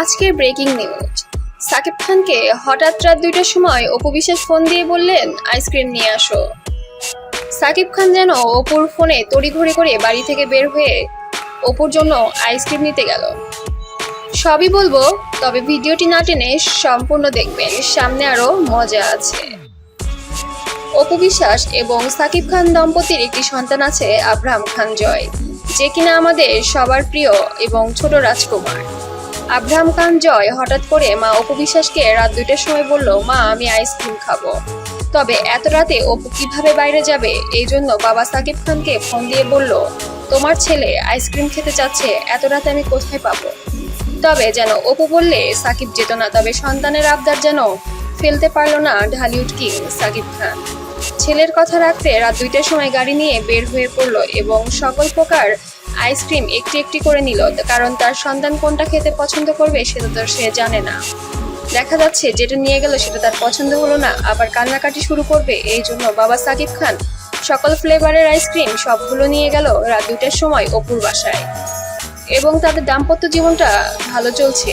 আজকের breaking news Shakib খানকে হঠাৎ রাত দুইটার সময় অপু বিশ্বাস ফোন দিয়ে বললেন আইসক্রিম নিয়ে আসো। সাকিব খান যেন অপুর ফোনে তড়িঘড়ি করে বাড়ি থেকে বের হয়ে অপুর জন্য আইসক্রিম নিতে গেল। সবই বলব, তবে ভিডিওটি না টেনে সম্পূর্ণ দেখবেন। সামনে আরও মজা আছে। অপু বিশ্বাস এবং সাকিব খান দম্পতির একটি সন্তান আছে আব্রাহাম খান জয় যে কিনা আমাদের সবার প্রিয় এবং ছোট রাজকুমার। আব্রাহাম খান জয় হঠাৎ করে মা অপু বিশ্বাসকে রাত দুইটার সময় বলল, মা, আমি আইসক্রিম খাব। তবে এত রাতে অপু কীভাবে বাইরে যাবে? এই জন্য বাবা সাকিব খানকে ফোন দিয়ে বলল, তোমার ছেলে আইসক্রিম খেতে চাচ্ছে, এত রাতে আমি কোথায় পাবো? তবে যেন অপু বললে, সাকিব যেত না, তবে সন্তানের আবদার যেন ফেলতে পারল না ঢালিউড কিং সাকিব খান। ছেলের কথা রাখতে রাত দুইটার সময় গাড়ি নিয়ে বের হয়ে পড়ল এবং সকল প্রকার আইসক্রিম একটি একটি করে নিল, কারণ তার সন্তান কোনটা খেতে পছন্দ করবে সেটা তো সে জানে না। দেখা যাচ্ছে যেটা নিয়ে গেল সেটা তার পছন্দ হলো না, আবার কান্নাকাটি শুরু করবে, এই জন্য বাবা সাকিব খান সকল ফ্লেভারের আইসক্রিম সবগুলো নিয়ে গেল রাত দুটার সময় অপুর বাসায়। এবং তাদের দাম্পত্য জীবনটা ভালো চলছে।